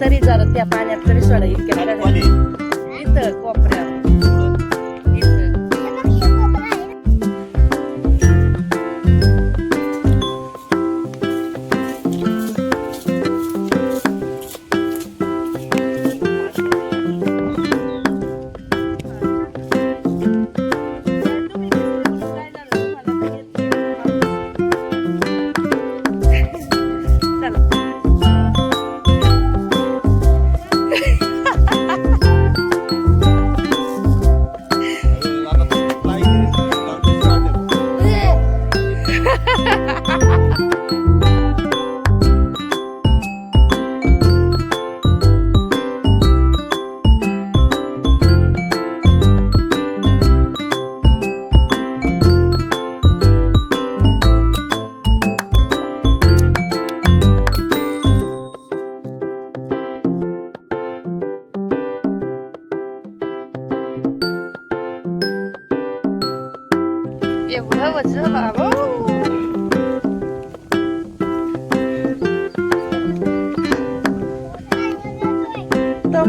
तरी जरा त्या पाण्यात तरी सोडा इतक्या. इथं कोपऱ्यात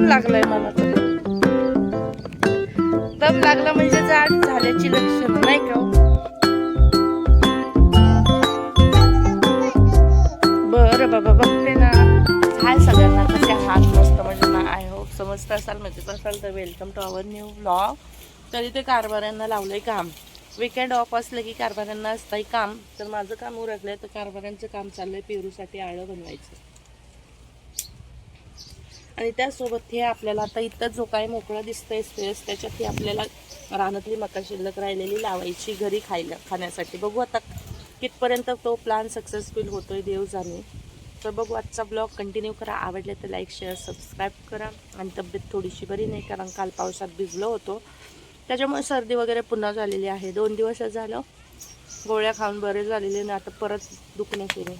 दम लागलाय मला तर. दम लागला म्हणजे जाड झाल्याची लक्षण नाही का बर बरं बाबा बघते ना. हाय सगळ्यांना कसे हात मस्त म्हणजे ना? आय होप समजत असाल म्हणजे असाल तर welcome to our new blog तरी ते कारभाऱ्यांना लावलंय काम. विकेंड ऑफ असलं की कारभाऱ्यांना असतंय काम. तर माझं काम उरकलंय तर कारभाऱ्यांचं काम चाललंय पेरूसाठी आळं बनवायचं. आणि त्यासोबत हे आपल्याला आता इथं जो काय मोकळा दिसतंय स्पेस त्याच्यात हे आपल्याला रानातली मका शिल्लक राहिलेली लावायची घरी खायला खाण्यासाठी. बघू आता कितपर्यंत तो प्लॅन सक्सेसफुल होतोय देव जाणे तर बघू आजचा ब्लॉग कंटिन्यू करा. आवडले तर लाईक शेअर सबस्क्राईब करा. आणि तब्येत थोडीशी बरी नाही कारण काल पावसात भिजलो होतो. त्याच्यामुळे सर्दी वगैरे पुन्हा झालेली आहे. दोन दिवस झालं. गोळ्या खाऊन बरे झालेले आणि आता परत दुखणे सुरू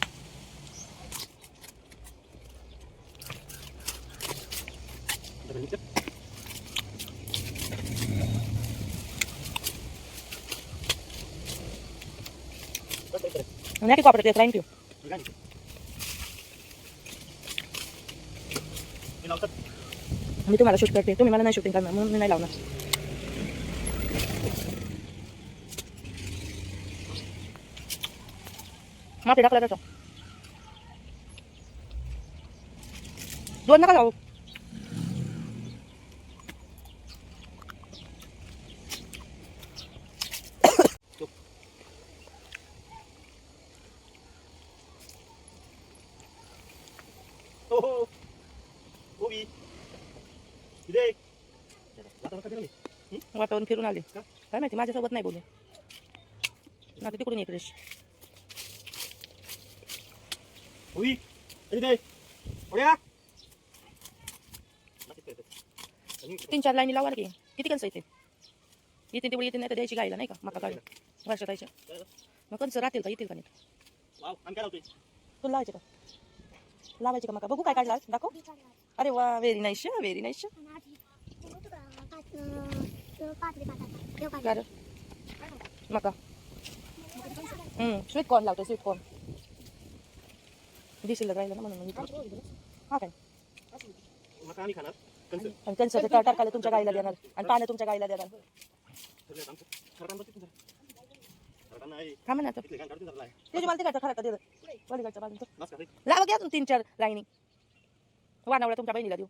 नाही कॉपरेट थँक यू मी तुम्हाला शूट करते तुम्ही मला नाही शूटिंग करणार म्हणून मी नाही लावणार माती टाकला त्याचा दोन नका जाऊ हो, हो. उभी. इथे. वातावरण काय वातावरण फिरून आले. काय माहिती माझ्यासोबत नाही बोले आता तिकडून. आणि तीन चार लाईनी लावा की. किती कंस येते येते तेवढी येते नाही तर द्यायची गायला नाही का? मका गाडी. वर्षात यायच्या मग कंस राहतील का? येतील का नाही? तुला लावायचे का? लावायचे का मका? बघू काय काढला. दाखव. अरे वा व्हेरी नाईस व्हेरी नाईस गार मका स्वीट कॉर्न लावतो स्वीट कॉर्न दिसेल राहिलं ना म्हणून मी इथे. हा काय मका आम्ही खाणार. कंस. आणि त्यांचं ते टाकायला तुमच्या गाईला देणार आणि पानं तुमच्या गाईला देणार सगळं आमचं. खरं. खरं नाही. इथले घाण काढून जरा लाय. त्याची मला तिकडचं खरं का दे वडीकडच्या बाजूचं बस का रे? लावा घ्या तुम्ही तीन चार लाईनी वानावळ्या तुमच्या बहिणीला देऊ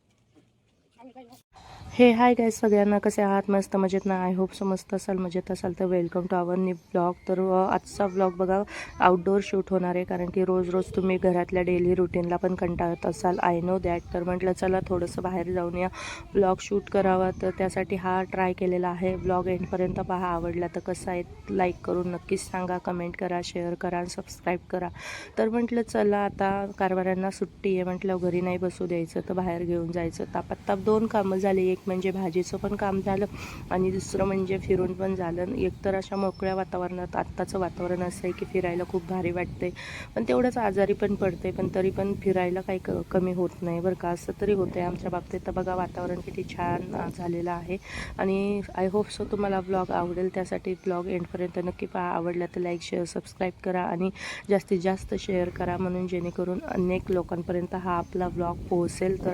हे हाय गाय सगळ्यांना कसे आहात? मस्त मजेत ना? आय होप समजत असाल मजेत असाल तर वेलकम टू आवर नी ब्लॉग तर आजचा ब्लॉग बघा आउटडोअर शूट होणार आहे. कारण की रोज रोज तुम्ही घरातल्या डेली रुटीनला पण कंटाळत असाल. आय नो दॅट तर म्हटलं चला थोडंसं बाहेर जाऊन या. ब्लॉग शूट करावा. तर त्यासाठी हा ट्राय केलेला आहे. ब्लॉग एंडपर्यंत पहा आवडला तर कसं आहे? लाईक करून नक्कीच सांगा. कमेंट करा शेअर करा सबस्क्राईब करा. तर म्हटलं चला आता कारभाऱ्यांना सुट्टी आहे. म्हटलं घरी नाही बसू द्यायचं तर बाहेर घेऊन जायचं. तापात ताप दोन कामं झाली. एक म्हणजे भाजीचं पण काम झालं आणि दुसरं म्हणजे फिरून पण झालं. एकतर अशा मोकळ्या वातावरणात आत्ताचं वातावरण असं आहे की फिरायला खूप भारी वाटते पण तेवढंच आजारी पण पडते पण तरी पण फिरायला काही क कमी होत नाही बरं का. असं तरी होतं आहे आमच्या बाबतीत. तर बघा वातावरण किती छान झालेलं आहे. आणि आय होप सो तुम्हाला ब्लॉग आवडेल. त्यासाठी ब्लॉग एंडपर्यंत नक्की पहा. आवडला तर लाईक शेअर सबस्क्राईब करा आणि जास्तीत जास्त शेअर करा. म्हणून जेणेकरून अनेक लोकांपर्यंत हा आपला ब्लॉग पोहोचेल. तर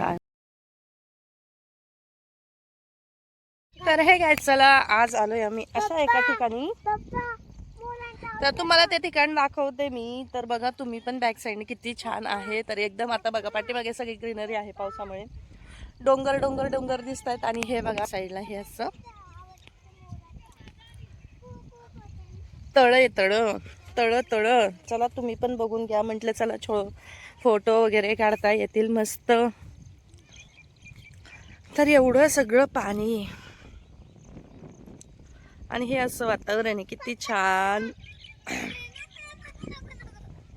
तर हे काय चला आज आलोय आम्ही अशा एका ठिकाणी. तर तुम्हाला ते ठिकाण दाखवते मी. तर बघा तुम्ही पण बॅक साईडने किती छान आहे. तर एकदम आता बघा पाठीमागे सगळी ग्रीनरी आहे पावसामुळे. डोंगर डोंगर डोंगर दिसत आहेत आणि हे बघा साईडला हे असं. तळ आहे तळ. तळ तळ. चला तुम्ही पण बघून घ्या. म्हटलं चला छो फोटो वगैरे काढता येतील. मस्त. तर एवढं सगळं पाणी. आणि हे असं वातावरण आहे किती छान.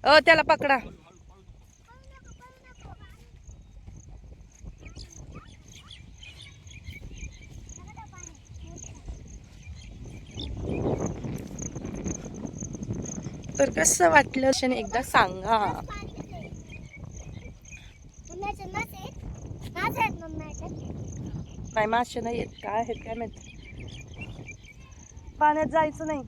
अ त्याला पकडा. तर कसं वाटलं एकदा सांगा. नाही मासे नाही येत काय आहेत काय माहीत? पाण्यात जायचं नाही.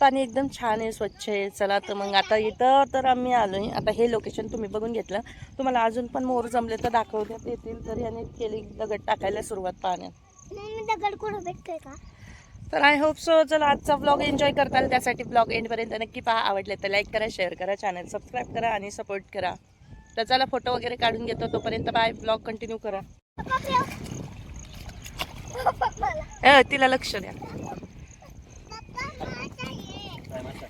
पाणी. एकदम छान आहे स्वच्छ आहे. चला तर मग आता इथं तर आम्ही आलोय. आता हे लोकेशन तुम्ही बघून घेतलं. तुम्हाला अजून पण मोर जमले तर दाखवण्यात येतील तर याने केली दगड टाकायला सुरुवात पाण्यात दगड कुठं भेटतोय का? तर आय होप सो चला आजचा ब्लॉग एन्जॉय करताल. त्यासाठी ब्लॉग एंडपर्यंत नक्की पहा. आवडले तर लाईक करा शेअर करा चॅनल सबस्क्राईब करा आणि सपोर्ट करा. तर चला फोटो वगैरे काढून घेतो. तोपर्यंत बाय ब्लॉग कंटिन्यू करा. अ, तिला लक्ष द्या.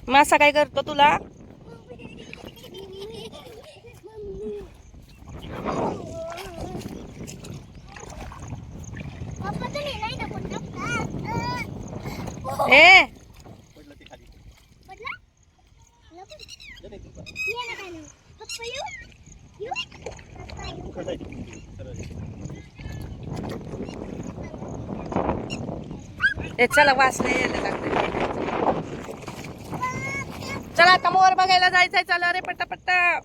मासा काय करतो तुला? पप्पा ए चला वास नाही यायला चला आता मोर बघायला जायचंय. चला रे पट्टा पट्टा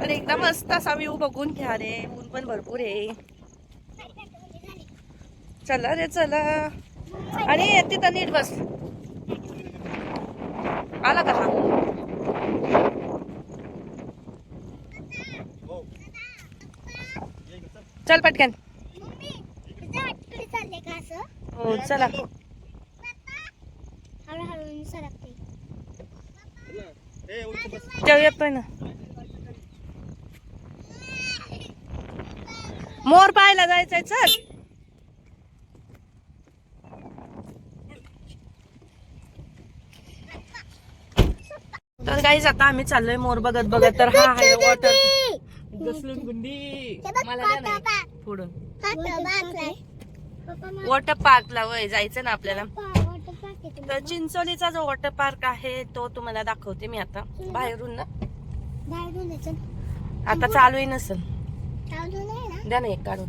तर एकदा मस्त असा व्यू बघून घ्या रे. ऊन पण भरपूर आहे. चला रे चला. आणि तिथं नीट बस. आला का हा? चल पटकन मम्मी तुझ्या वाटकडे चालले का चला. हळूहळू चल येतोय ना मोर पाहायला जायचंय चल. तर काहीच आता आम्ही चाललोय मोर बघत बघत. तर हा आहे वॉटर घसलून गुंडी. मला पुढून वॉटर पार्कला वय जायचं ना आपल्याला. तर चिंचोलीचा जो वॉटर पार्क आहे तो तुम्हाला दाखवते मी आता. बाहेरून ना. आता चालूही नसेल. द्या ना एक काढून.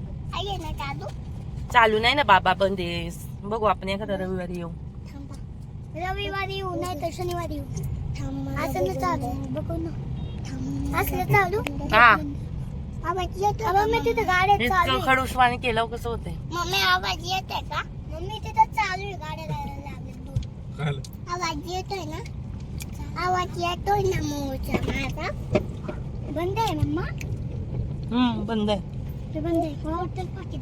चालू? नाही ना बाबा बंदेस बघू आपण एखादा रविवारी येऊ. रविवारी येऊ नाही तर शनिवारी येऊ. असं ना चालू. बघू ना असं चालू. हा. आवाज येतो मम्मी? तिथे गाड्या चालू इतकं आहे. खडूसवाणी केलं कसं होतंय? मम्मी आवाज येत आहे का? मम्मी तिथं चालू आहे गाड्या जायला लागल्या. दूर कळालं. आवाज येतोय ना? आवाज येतोय ना मोचा माझा? बंद आहे मम्मा? हम्म बंद आहे. ते बंद आहे. हॉटेल पाकिट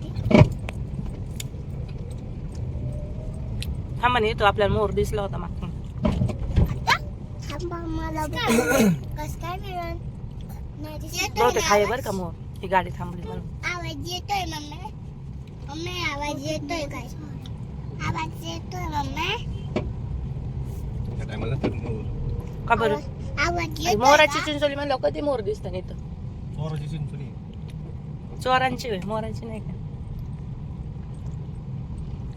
हा म्हणे तो आपल्याला मोर दिसला होता मागून. आता थांबा मला कस काय मिळेल. बहुतेक आहे बरं का मोर ही गाडी थांबली म्हणून आवाज येतोय मम्मी मम्मी आवाज येतोय काय आवाज येतोय मम्मी. का बरं आवाज येतोय मोराची का? चिंचोली म्हणलं कधी मोर दिसत नाही तर चोराची चिंचोली. चोरांची होय मोराची नाही का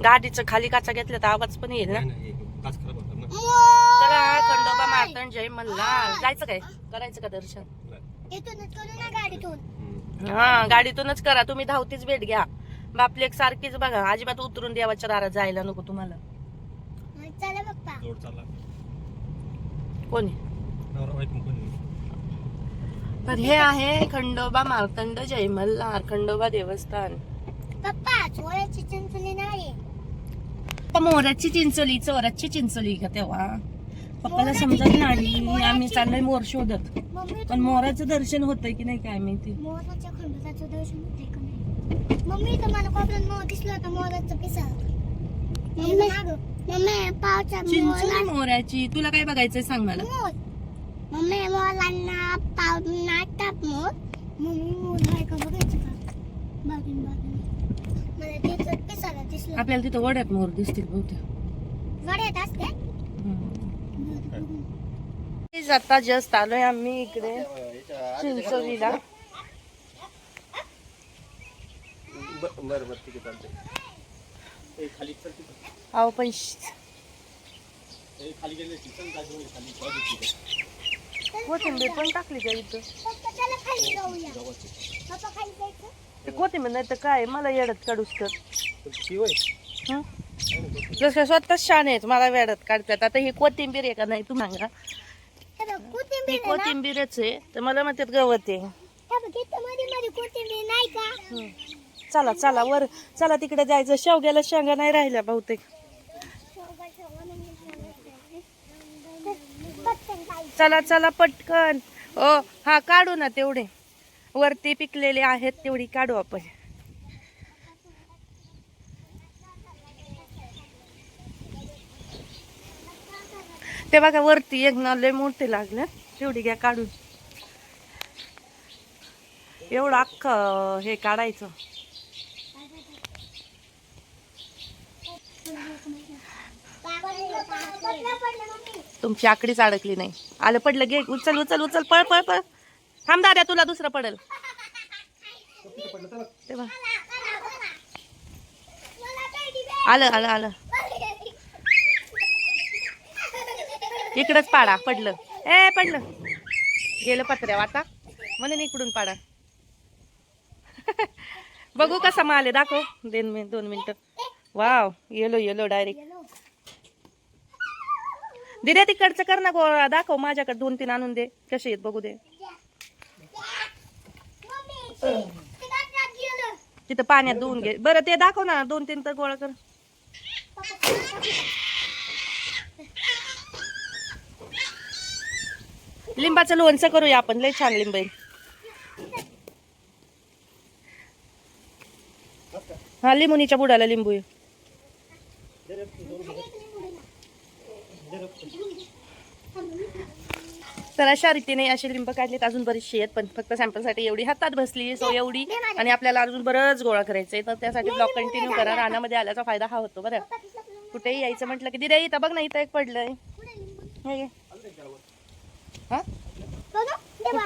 गाडीचं खाली काचा घेतलं तर आवाज पण येईल ना हे काच खराब होतात ना. मोर! चला खंडोबा मार्तंड जय मल्हार जायचं काय करायचं का दर्शन. इथूनच करू ना गाडीतून. हा गाडीतूनच करा. तुम्ही धावतीच भेट घ्या. बापली एक सारखीच बघा. अजिबात उतरून देवाच्या दारात जायला नको तुम्हाला. मग चला पप्पा. जोड चालला. कोणी? नवरा बायको कोणी? तर हे आहे खंडोबा मार्तंड जय मल्हार खंडोबा देवस्थान. पप्पा चोळ्याची चिंचली नाही. तर मोराची चिंचोली चोराची चिंचोली का तेव्हा? पप्पाला समजत नाही. आम्ही चाललोय मोर शोधत. पण मोराचं दर्शन होतंय की नाही काय माहिती? मोराच्या खंडोबाचं दर्शन होते का नाही? मम्मी तर मला कोपऱ्यात मोर दिसला होता मोराचं पिसा. मम्मी मम्मी पावचा चिंचोली मोराची. तुला काय बघायचंय सांग मला. मोर. मम्मी मोरांना पाव नाटतात मोर. मम्मी मोर आहे का बघायचं का? बाजून बाजून मला तिथं पिसाला दिसलं. आपल्याला तिथं वड्यात मोर दिसतील बहुतेक. वड्यात असते. आता जस्ट आलोय आम्ही इकडे. चिंचोलीला ठीक आहे अहो पण कोथिंबीर पण टाकली का इथं? ते कोथिंबीर नाही तर काय? मला येडत काढूस तर. जसं स्वतःच छान आहेत मला वेडत काढतात. आता ही कोथिंबीर आहे का नाही तू सांगा. हे ही कोथिंबीरच आहे. तर मला म्हणतात गवत आहे. हे हं. चला चला वर. चला तिकडे जायचं. शेवग्याला शेंगा नाही राहिल्या बहुतेक. चला चला पटकन. ओ हा काढू ना तेवढे. वरती पिकलेले आहेत तेवढी काढू आपण. ते बघा वरती एक ना लय मोठे लागले. तेवढी घ्या काढून. एवढं अख्खं हे काढायचं. तुमची आकडीच अडकली नाही. आलं पडलं घे उचल उचल उचल पळ पळ पळ. थांब दाद्या तुला दुसरं पडेल. आलं आलं आलं. इकडंच पाडा पडलं. ए पडलं. गेलं पत्र्या आता. म्हणून इकडून पाडा. बघू कसा माल आहे दाखव. दोन मिनिट दोन मिनटं. वाव येलो येलो डायरेक्ट दिदे तिकडचं कर ना गोळा. दाखव माझ्याकडे दोन तीन आणून दे. कसे आहेत बघू दे. तिथं पाण्यात धुवून घे. बरं ते दाखव ना. दोन तीन तर गोळा कर. लिंबाचं लोणचं करूया आपण. लय छान लिंब हा लिंबुनीच्या बुडाला लिंबू तर अशा रीतीने असे लिंब काढलेत. अजून बरीचशी आहेत पण फक्त सॅम्पलसाठी एवढी हातात बसली सो एवढी. आणि आपल्याला अजून बरंच गोळा करायचंय. तर त्यासाठी ब्लॉक कंटिन्यू करा. रानामध्ये आल्याचा फायदा हा होतो बरं. कुठेही यायचं म्हटलं की दिरे इथं बघ ना इथं एक पडलंय. हे.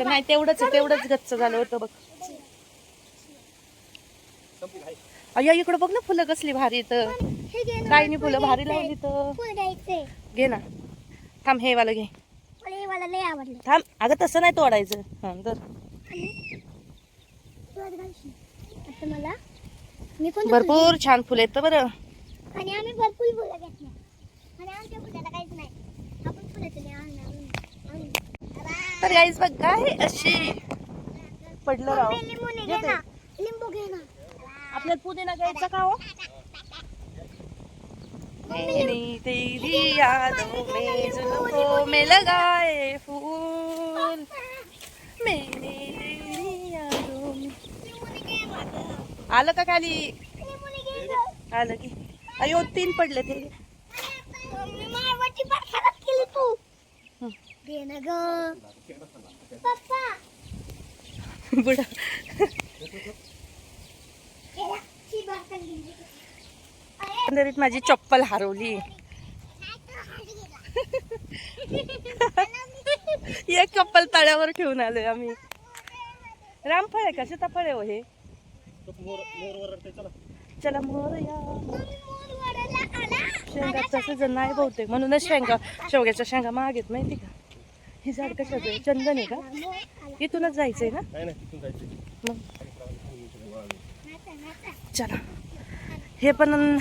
नाही तेवढंच तेवढंच गच्च झालं होतं बघ. अय्या इकडं बघ ना फुलं कसली भारी इथं हे घे ना, कायनी फुल फुलं भारी. लावली तर. फुल. घे ना. थांब हे वाला घे. थांब अगं तसं नाही तोडायचं. हा तर भरपूर छान फुलं आहेत तर बरं. आणि आम्ही भरपूर फुलं घेतल्या. आणि आमच्या फुलाला काहीच नाही. आपण फुलाचं तर गाईज बघ काय अशी पडलं राव. लिंबू घे. ना. लिंबू घे ना. आपल्याला पुदिना घ्यायचा का हो? मेरी तेरी यादों में जुल्फों में लगाए फूल। मेरी तेरी यादों में। लिंबूने घे माझं. आलं का खाली. आलं की. अयो तीन पडले ते तू. दे ना ग पप्पा बुडा ना, ती बाटल गेली. अरे, अंधेरीत माझी चप्पल हरवली. एक चप्पल तळ्यावर ठेवून आलोय आम्ही रामफळ आहे का सीताफळ आहे हो हे चला मोर आला. शेंगा तसं जर नाही बहुतेक म्हणूनच शेंगा शेवग्याच्या शेंगा महाग आहेत माहिती का ही झाड कशाचं आहे? चंदन आहे का. इथूनच ना? जायचं मग? चला. हे पण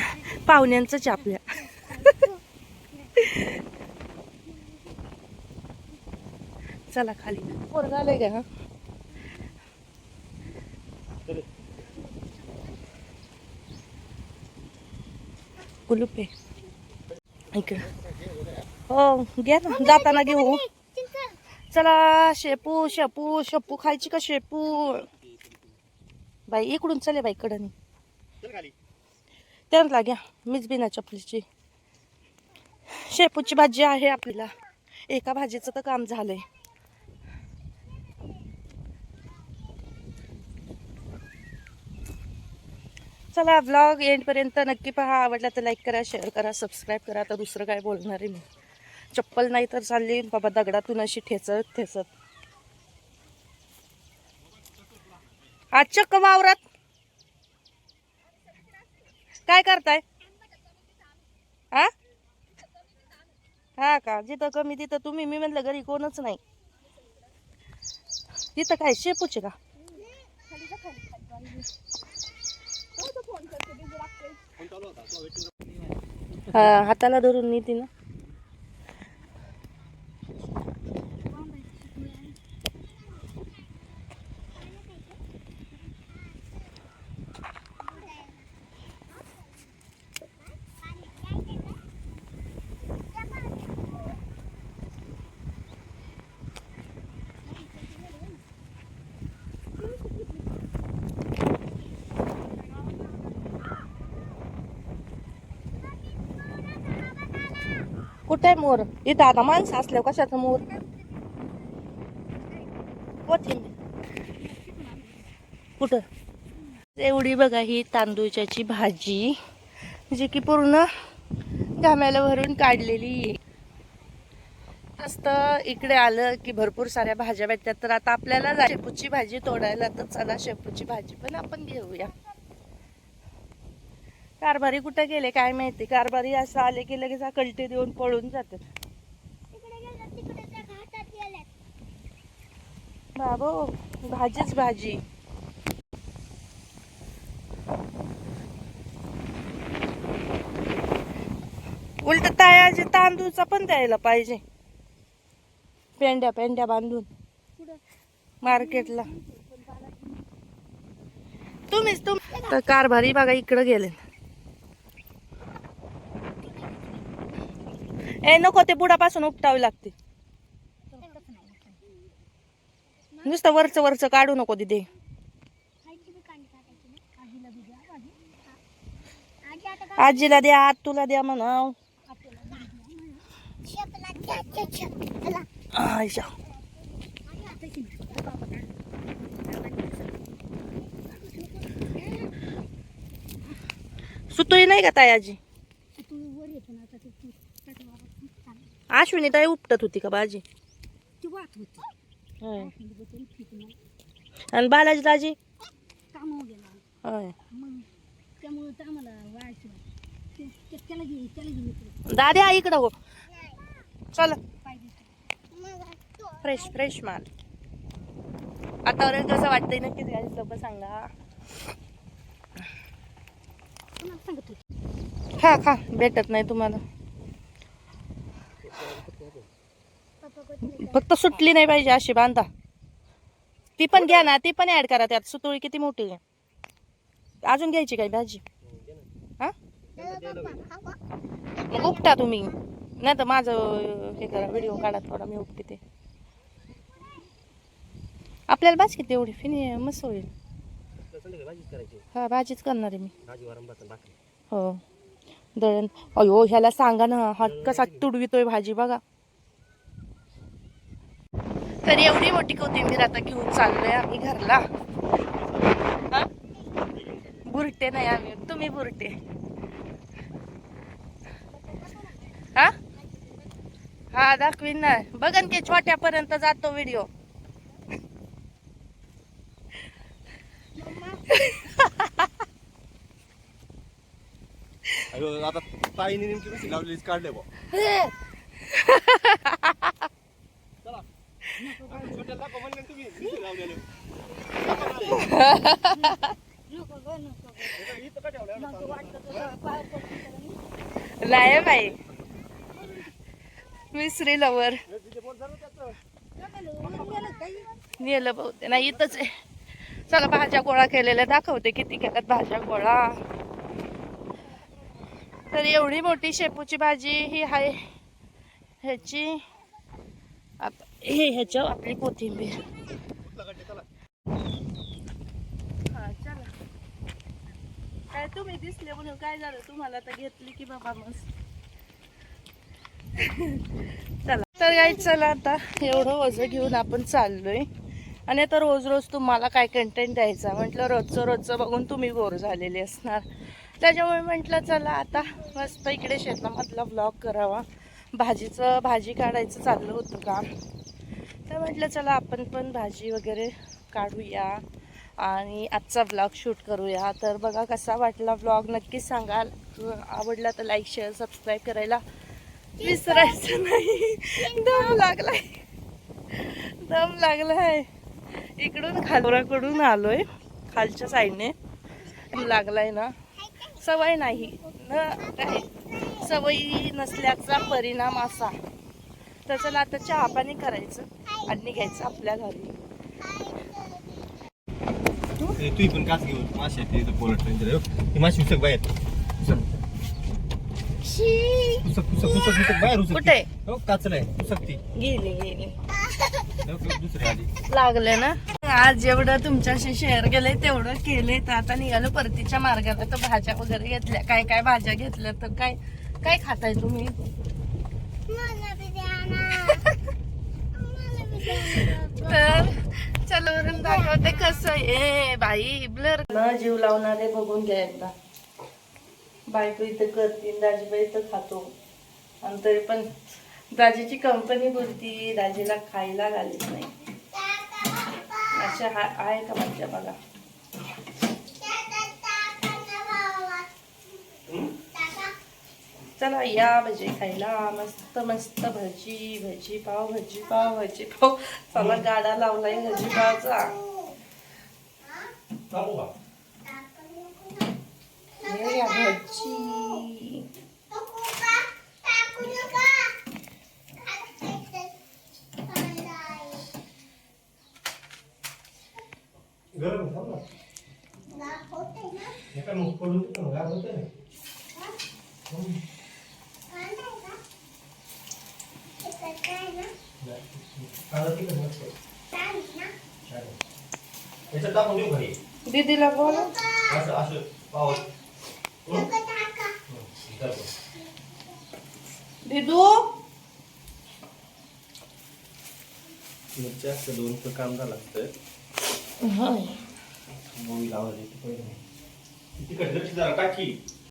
पाहुण्यांचंच आहे आपल्या. चला खाली. पोरगा आलंय का हा? कुलूप आहे. इकडं. हो घ्या ना. जाताना घेऊ. चला शेपू शेपू शेपू खायची का शेपू? बाई इकडून चले बाई कडनी चल लाग्या घ्या मीच बिना चपलीची. शेपूची भाजी आहे आपल्याला. एका भाजीचं तर काम झालंय. चला ब्लॉग एंडपर्यंत नक्की पहा. आवडला तर लाईक करा शेअर करा सबस्क्राईब करा. तर दुसरं काय बोलणार आहे मी? चप्पल नाही तर चालली. बाबा दगडातून अशी ठेचत ठेचत. आज चक्क वावरात. काय करताय? हा हा का? जिथं कमी तिथं तुम्ही. मी म्हणलं घरी कोणच नाही. तिथं काय शेपूचे का? हा हाताला धरून नीती ना. कुठे मोर? इथं आता माणसं असल्यावर कशाचं मोर? कुठं? एवढी बघा ही तांदूळच्याची भाजी जी की पूर्ण घाम्याला भरून काढलेली. आहे. मस्त इकडे आलं की भरपूर साऱ्या भाज्या भेटतात. तर आता आपल्याला शेपूची भाजी तोडायला तर चला शेपूची भाजी पण आपण घेऊया. कारभारी कुठे गेले काय माहिती? कारभारी असं आले की लगेच कलटे देऊन पळून गेल्यात. बाबो भाजीच भाजी. उलट तायाचे तांदूळचा पण द्यायला पाहिजे. पेंड्या पेंड्या बांधून. मार्केटला. तुम्हीच तुम तर कारभारी बघा इकडं गेले ए नको ते बुडापासून उपटावे लागते. नुसतं वरचं वरचं काढू नको दिदे. आजीला द्या आत तुला द्या म्हणाव. शेपला सुतोई नाही का ताई आजी तू वर येतो ना आता ते तू त्याच्या बाबा चालेल. अश्विनी ताई उपटत होती का भाजी ती होती. आणि बालाजी दाजी कामावर गेला. होय. मग त्यामुळं तर आम्हाला वाढायची ते ते- त्याला घे त्याला घे इकडे. दाद्या इकडं हो. चल. फ्रेश फ्रेश माल. वातावरण कसं वाटतंय नक्की गाडी लोक सांगा. खा खा. भेटत नाही तुम्हाला पप्पा कोथिंबीर फक्त सुटली नाही पाहिजे अशी बांधा. ती पण घ्या ना ती पण ऍड करा त्यात. सुतोळी किती मोठी आहे. अजून घ्यायची काय भाजी? हा? मग उपटा तुम्ही. नाही तर माझं हे करा व्हिडिओ काढा थोडा मी उपटे ते. आपल्याला भाजी किती एवढी? फिनी मस्त होईल भाजीच हा भाजीच करणार आहे मी. हो. दळण. अयो ह्याला सांगा ना हा कसा तुडवितोय भाजी बघा. तर एवढी मोठी कोथिंबीर आता घेऊन चाललोय आम्ही घरला. हा? बुरटे नाही आम्ही तुम्ही बुरटे. हा? हा दाखवीन ना. बघन की छोट्यापर्यंत जातो व्हिडिओ. आता ताईने नेमकी कशी लावलेलीच काढले बा चला छोट्या दाखव म्हणले ना तुम्ही नाही बाई. मिसरी लवर नेलं बहुते नाही इथंच आहे. चला भाज्या गोळा केलेल्या दाखवते किती केल्यात भाज्या गोळा. तर एवढी मोठी शेपूची भाजी ही आहे. ह्याची आता हे ह्याच्या आपली कोथिंबीर हा चला काय तुम्ही दिसले म्हणून काय झालं? तुम्हाला तर घेतली की बाबा मस्त चला. तर काय चला आता एवढं ओझं घेऊन आपण चाललोय. आणि आता रोज रोज तुम्हाला काय कंटेंट द्यायचा? म्हटलं रोजचं रोजचं बघून तुम्ही बोर झालेले असणार. त्याच्यामुळे म्हटलं चला आता मस्त इकडे शेतामधला ब्लॉग करावा. भाजीचं भाजी काढायचं चाललं होतं काम. तर म्हटलं चला आपण पण भाजी वगैरे काढूया. आणि आजचा ब्लॉग शूट करूया. तर बघा कसा वाटला ब्लॉग नक्कीच सांगाल. आवडला तर लाईक शेअर सबस्क्राईब करायला विसरायचं नाही. दम लागलाय. दम लागलाय. इकडून खालोराकडून आलोय. खालच्या साईडने लागलाय ना. सवय नाही. न काय सवयी नसल्याचा परिणाम असा. तर चला आता चहा पाणी करायचं. आणि घ्यायचं आपल्या घरी. तू पण काच घेऊन मासे ते पोलट रेंजर ती माशी उसक बाहेर. कुठे? हो ती. गेली गेली. दुसरी आली. लागले ना? आज जेवढं तुमच्याशी शेअर केलंय तेवढं केलंय. तर आता निघालो परतीच्या मार्गाला तर भाज्या वगैरे घेतल्या. काय काय भाज्या घेतल्या? तर काय काय खाताय तुम्ही? मला बी द्या ना. मला बी द्या ना. तर चला वरून दाखवते कसं ए बाई ब्लर. न जीव लावणारे बघून घ्या एकदा. बायको इथं करतील दाजीबाई इथं खातो. आणि तरी पण दाजीची कंपनी बोलती दाजीला खायला घालीत नाही. अशा हा आहे का माझ्या बघा? चला या भजी खायला मस्त मस्त भजी भजी पाव भजी पाव भजी पाव चला गाडा लावलाय भजी पावचा हे घ्या भजी गरम थांब ना एका मुख पडून तिथं गार होतं ना कांदा तिखट मस्त छान. याच्यात टाकून देऊ घरी दीदीला बोल असं असं पाव. दिदू मिरच्या असं दोन तर कांदा लागतं होय मोळी लावायची तिखट जरा टाकी.